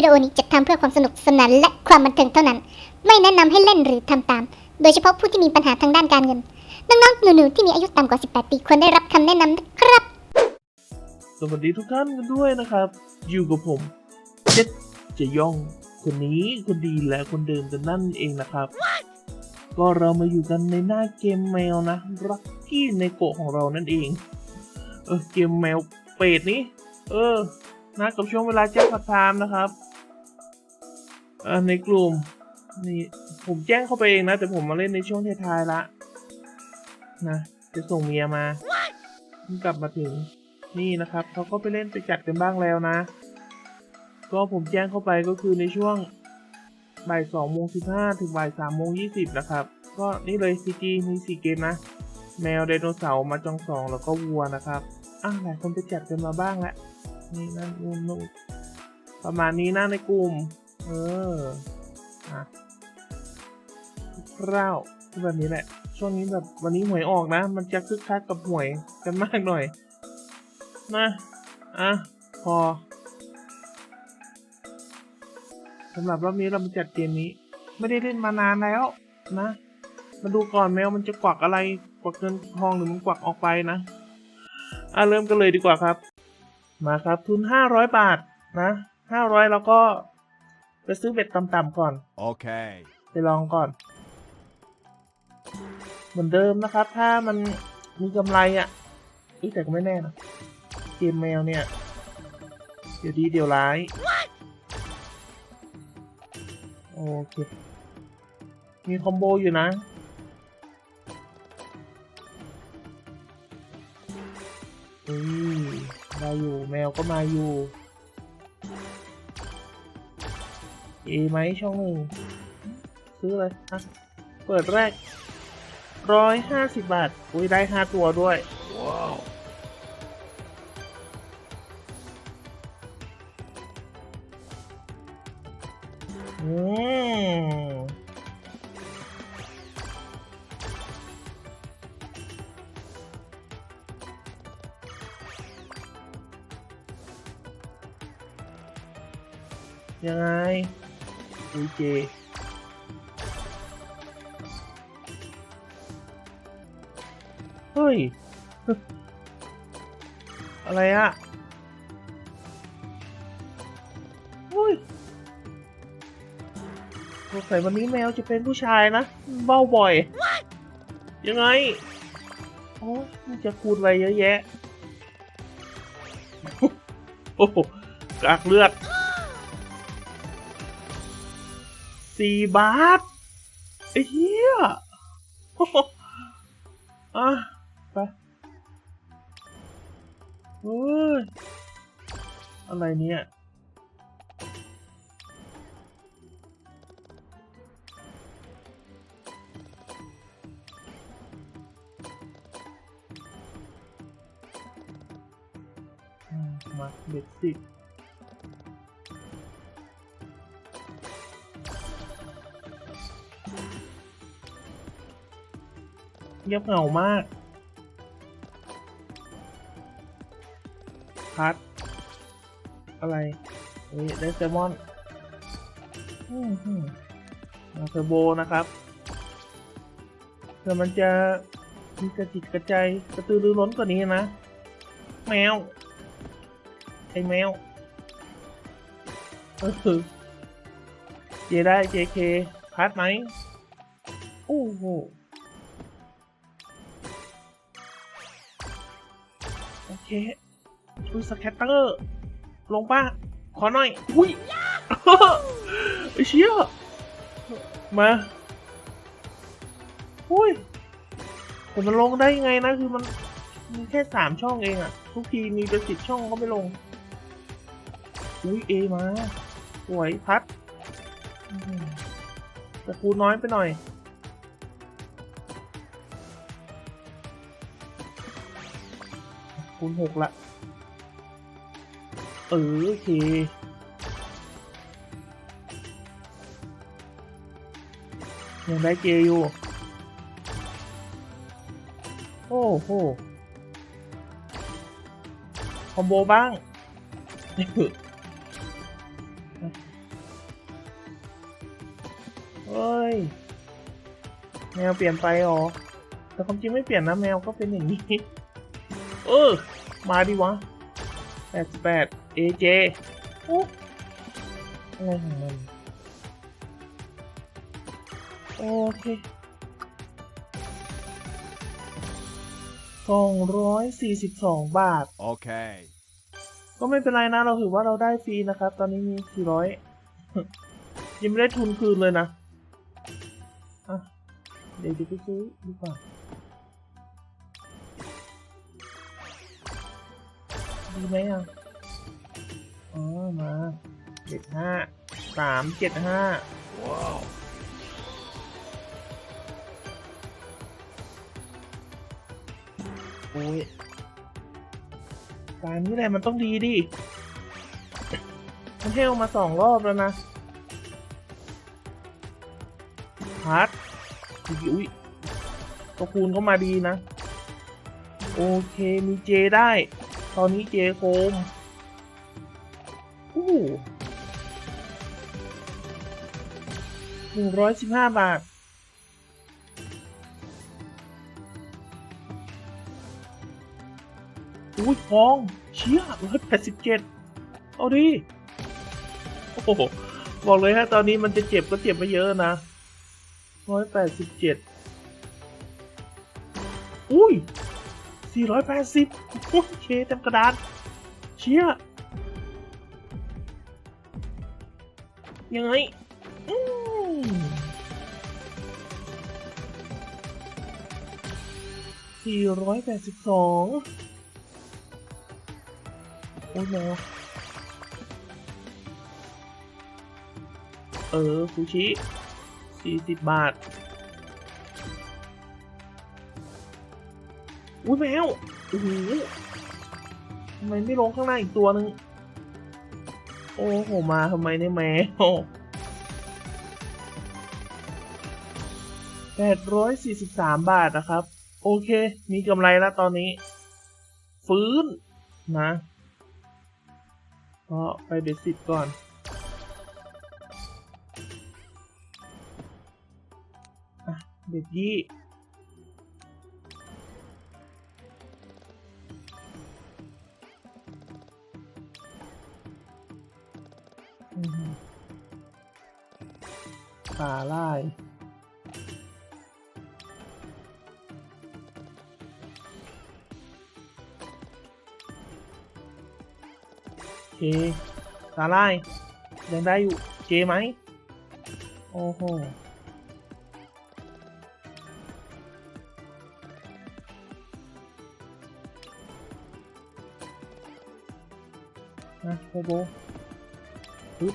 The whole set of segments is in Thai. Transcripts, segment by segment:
วิดีโอนี้จัดทำเพื่อความสนุกสนานและความบันเทิงเท่านั้น ไม่แนะนำให้เล่นหรือทำตาม โดยเฉพาะผู้ที่มีปัญหาทางด้านการเงิน น้องๆหนูๆที่มีอายุต่ำกว่า 18 ปีควรได้รับคำแนะนำนะครับสวัสดีทุกท่านกันด้วยนะครับ อยู่กับผมเจ็ดจะย่องคนนี้คนดีและคนเดิมกันนั่นเองนะครับ ก็เรามาอยู่กันในหน้าเกมแมวนะรักกี้ในโกะของเรานั่นเอง เออเกมแมวเป็ดนี้ เออนะกับช่วงเวลาแจ้งพัฒไทม์นะครับ อ่าในกลุ่มนี่ผมแจ้งเข้าไปเองนะ แต่ผมมาเล่นในช่วงท้ายๆละนะจะส่งเมียมาเพิ่งกลับมาถึงนี่นะครับเขาก็ไปเล่นไปจัดกันบ้างแล้วนะ ก็ผมแจ้งเข้าไปก็คือในช่วงบ่ายสองโมงสิบห้าถึงบ่ายสามโมงยี่สิบนะครับ ก็นี่เลยซีจีมีสี่เกมนะ แมวไดโนเสาร์มาจองสองแล้วก็วัวนะครับอะหลายคนไปจัดกันมาบ้างแล้วนี่นั่นนู่นนู่นประมาณนี้นะในกลุ่ม เอออะคร่าแบบนี้แหละ ช่วงนี้แบบวันนี้หวยออกนะ มันจะคึกคักกับหวยกันมากหน่อยนะอะ พอสำหรับรอบนี้เรามาจัดเกมนี้ ไม่ได้เล่นมานานแล้วนะ มาดูก่อนแมวมันจะกวักอะไร กวักเงินทองหรือมันกวักออกไปนะ อะเริ่มกันเลยดีกว่าครับ มาครับทุนห้าร้อยบาทนะห้าร้อยแล้วก็ ไปซื้อเบ็ดต่ำๆก่อน Okay. ไปลองก่อน เหมือนเดิมนะครับ ถ้ามันมีกำไรอะ่ะอุ๊ยแต่ก็ไม่แน่นะเกมแมวเนี่ย เดี๋ยวดีเดี๋ยวร้าย โอเค มีคอมโบอยู่นะอุ้ยได้อยู่แมวก็มาอยู่ เอไหมช่องหนึ่งซื้อเลยอะเปิดแรกร้อยห้าสิบบาท อุ้ยได้ห้าตัวด้วย ว้าว อืมยังไง อุ้ยเจเฮ้ย อะไรอะเฮ้ยสงสัยวันนี้แมวจะเป็นผู้ชายนะเบ้าบ่อย ยังไงโอ้มันจะคูดอะไรเยอะแยะ โอ้โหกากเลือด สี่บาทไอ้เหี้ยอะไปเฮ้ยอะไรเนี่ยมาเบ็ดสิ งียบเหงามาก พัด อะไรเฮ้ยได้แซมอนอืมอืมมาเทอร์โบนะครับเผื่มันจะมีกระจิตกระใจกระตือรือร้นกว่านี้นะ แมวไอ้แมวเออเจได้ JK พัดไหมโอ้โห เคอุ้ยสแคตเตอร์ ลงป้าขอหน่อย อุ้ยไอ้เชี่ยมา อุ้ยแต่มันลงได้ยังไงนะ คือมันมีแค่สามช่องเองอะทุกทีมีเป็นสิบช่องก็ไม่ลง อุ้ยเอมาสวยพัดแต่คูน้อยไปหน่อย คูณหกละ เออโอเคยังได้เจอยู่ โอ้โห คอมโบบ้างนี่คือเฮ้ย แมวเปลี่ยนไปหรอ แต่ความจริงไม่เปลี่ยนนะแมวก็เป็นอย่างนี้ เออ มาดิวะแปดแปดเอเจโอ้อะไรของมันโอเคสองร้อยสี่สิบสองบาท Okay. ก็ไม่เป็นไรนะ เราถือว่าเราได้ฟรีนะครับ ตอนนี้มีสี่ร้อยยังไม่ได้ทุนคืนเลยนะ อะ เดี๋ยวจะไปซื้อดีกว่า ดีไหมอะอ๋อมาเจ็ดห้าสามเจ็ดห้า Wow. โอ้ยการนี้แหละมันต้องดีดิ มันเทลมาสองรอบแล้วนะฮาร์ดอุ้ยตัวคูณเข้ามาดีนะ โอเคมีเจได้ ตอนนี้เจโคมอู้หนึ่งร้อยสิบห้าบาท อุ้ยฟอง เชี่ยร้อยแปดสิบเจ็ดเอาดิ โอ้โห บอกเลยฮะ ตอนนี้มันจะเจ็บก็เจ็บไม่เยอะนะร้อยแปดสิบเจ็ดอุ้ย สี่ร้อยแปดสิบเคเต็มกระดาน เชี่ย ยังไงสี่ร้อยแปดสิบสองโอ้ยแมวเออฟูชิสี่สิบบาท อุ้ยแมวโอ้โหทำไมไม่ลงข้างหน้าอีกตัวหนึ่งโอ้โห มาทำไมเนี่ยแมวแปดร้อยสี่สิบสามบาทนะครับ โอเค มีกำไรแล้วตอนนี้ ฟื้นนะก็ไปเบสิกก่อนอะเด็กยี่ เคสาลายยังได้อยู่เจไหมโอ้โหนะโบโบปึ๊บ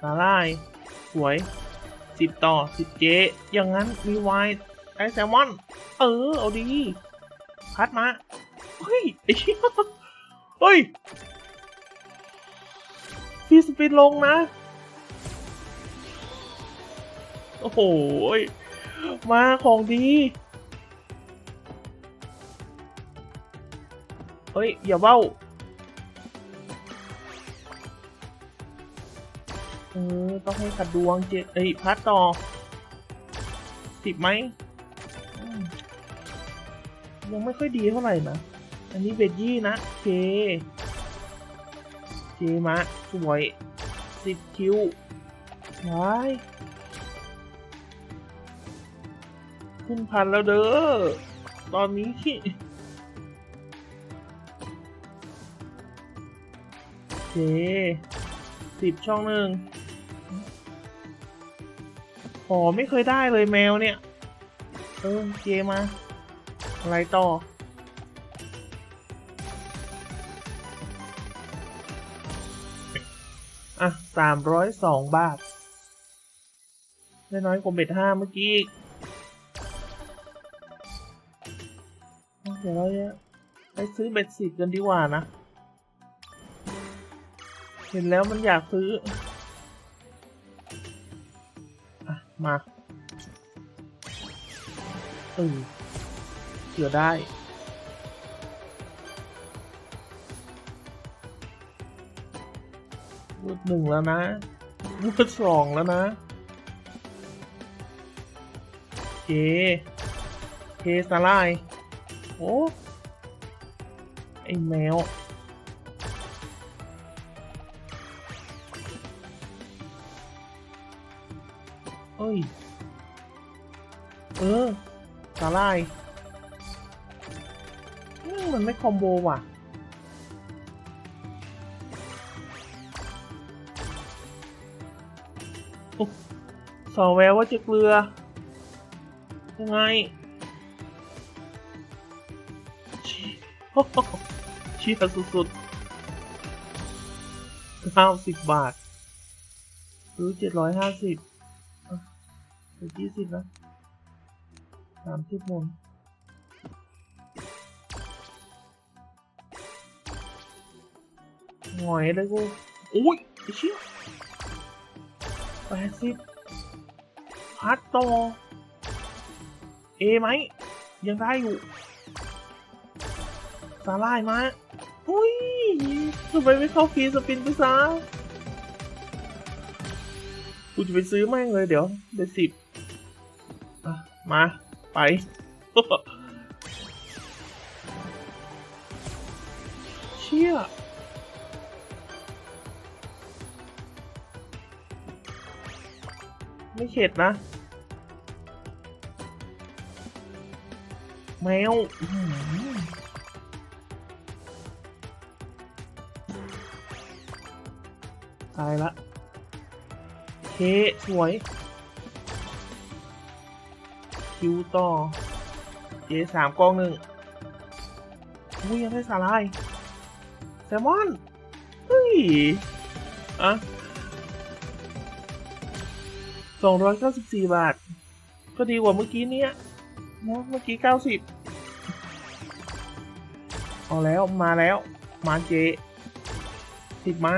สาลาย สวยสิบต่อสิบเจอย่างนั้นมีไวน์ไอแซลมอน เออ เอาดี พัดมา เฮ้ยไอ้เหี้ย เฮ้ยพี่สปินลงนะ โอ้โห มาของดี เฮ้ย อย่าเบ้าเออต้องให้ขัดดวงเจเอ้ยพัดต่อสิบไหม ยังไม่ค่อยดีเท่าไหร่นะ อันนี้เบดยี่นะเคเคมะสวยสิบคิวว้ายขึ้นพันแล้วเด้อ ตอนนี้ที่เคสิบช่องหนึ่งขอไม่เคยได้เลยแมวเนี่ย เออเจมา อะไรต่อ อะสามร้อยสองบาทได้น้อยกว่าเบ็ดห้าเมื่อกี้เดี๋ยวเราจะไปซื้อเบ็ดสิบกันดีกว่านะ เห็นแล้วมันอยากซื้ออะมาเออเผื่อได้ รูดหนึ่งแล้วนะวูดสองแล้วนะเคเคสลายโอ้ไอแมวเอ้ย เออสลายมันไม่คอมโบว่ะ สอแววว่าจะเกลือยังไงเชี่ยสุดๆเก้าสิบบาทหรือเจ็ดร้อยห้าสิบหรือยี่สิบนะสามสิบมนหงอยเลยกูอุ้ยไอ้เชี่ยแปดสิบ พัดต่อ เอไหม ยังได้อยู่สาลายมาอุ้ยทำไมไม่เข้าฟรีสปินไปซะกูจะไปซื้อแม่งเลยเดี๋ยวเดี๋ยวสิบมา ไป ไม่เข็ดนะ แมวตายละเคสวย คิวต่อเจสามกองหนึ่งอุ้ยยังได้สาลาย แซลมอน เฮ้ยอะ 294 บาท ก็ดีกว่าเมื่อกี้เนี้ยนะเมื่อกี้ 90 เอาแล้วมาแล้ว มาเจติดมา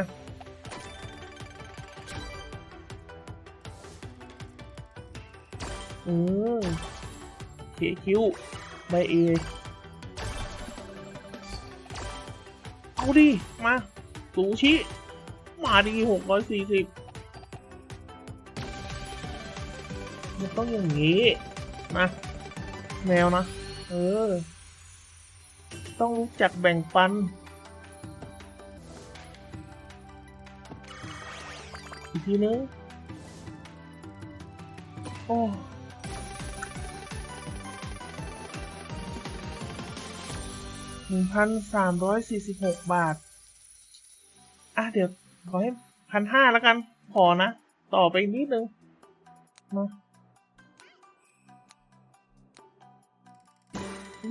อืมเคคิวไดเอเอาดิ มา สูชิ มาดี 640 มันต้องอย่างนี้มาแมวนะ เออ ต้องรู้จักแบ่งปันอีกทีนึงโอ้หนึ่งพันสามร้อยสี่สิบหกบาท อะ เดี๋ยว ขอให้พันห้าแล้วกัน พอนะ ต่อไปนิดนึงมา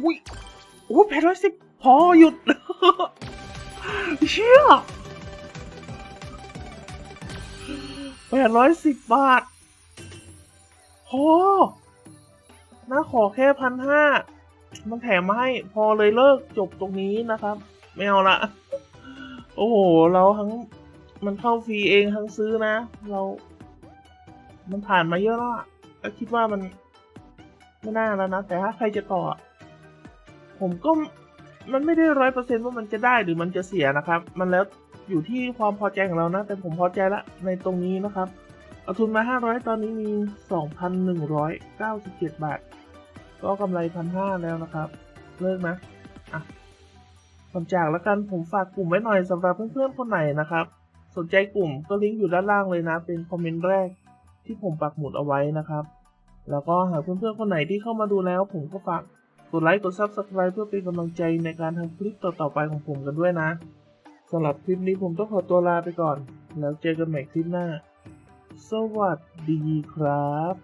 อุ้ยโอ้แปดร้อยสิบพอหยุด เชี่ยแปดร้อยสิบบาท พอน่าขอแค่พันห้า มันแถมมาให้ พอเลยเลิกจบตรงนี้นะครับ ไม่เอาละ โอ้โห เราทั้ง มันเข้าฟรีเองทั้งซื้อนะ เรา มันผ่านมาเยอะแล้วอะก็คิดว่ามัน ไม่น่าแล้วนะ แต่ถ้าใครจะต่อ ผมก็มันไม่ได้ร้อยเปอร์เซ็นต์ว่ามันจะได้หรือมันจะเสียนะครับ มันแล้วอยู่ที่ความพอใจของเรานะ แต่ผมพอใจละในตรงนี้นะครับ เอาทุนมาห้าร้อยตอนนี้มีสองพันหนึ่งร้อยเก้าสิบเจ็ดบาท ก็กำไรพันห้าแล้วนะครับ เลิกนะอะก่อนจากแล้วกันผมฝากกลุ่มไว้หน่อยสำหรับเพื่อนๆคนไหนนะครับ สนใจกลุ่มก็ลิงก์อยู่ด้านล่างเลยนะ เป็นคอมเมนต์แรกที่ผมปักหมุดเอาไว้นะครับ แล้วก็หากเพื่อนๆคนไหนที่เข้ามาดูแล้ว ผมก็ฝาก กดไลค์กด Subscribe เพื่อเป็นกำลังใจในการทำคลิปต่อๆไปของผมกันด้วยนะสำหรับคลิปนี้ผมต้องขอตัวลาไปก่อน แล้วเจอกันใหม่คลิปหน้า สวัสดีครับ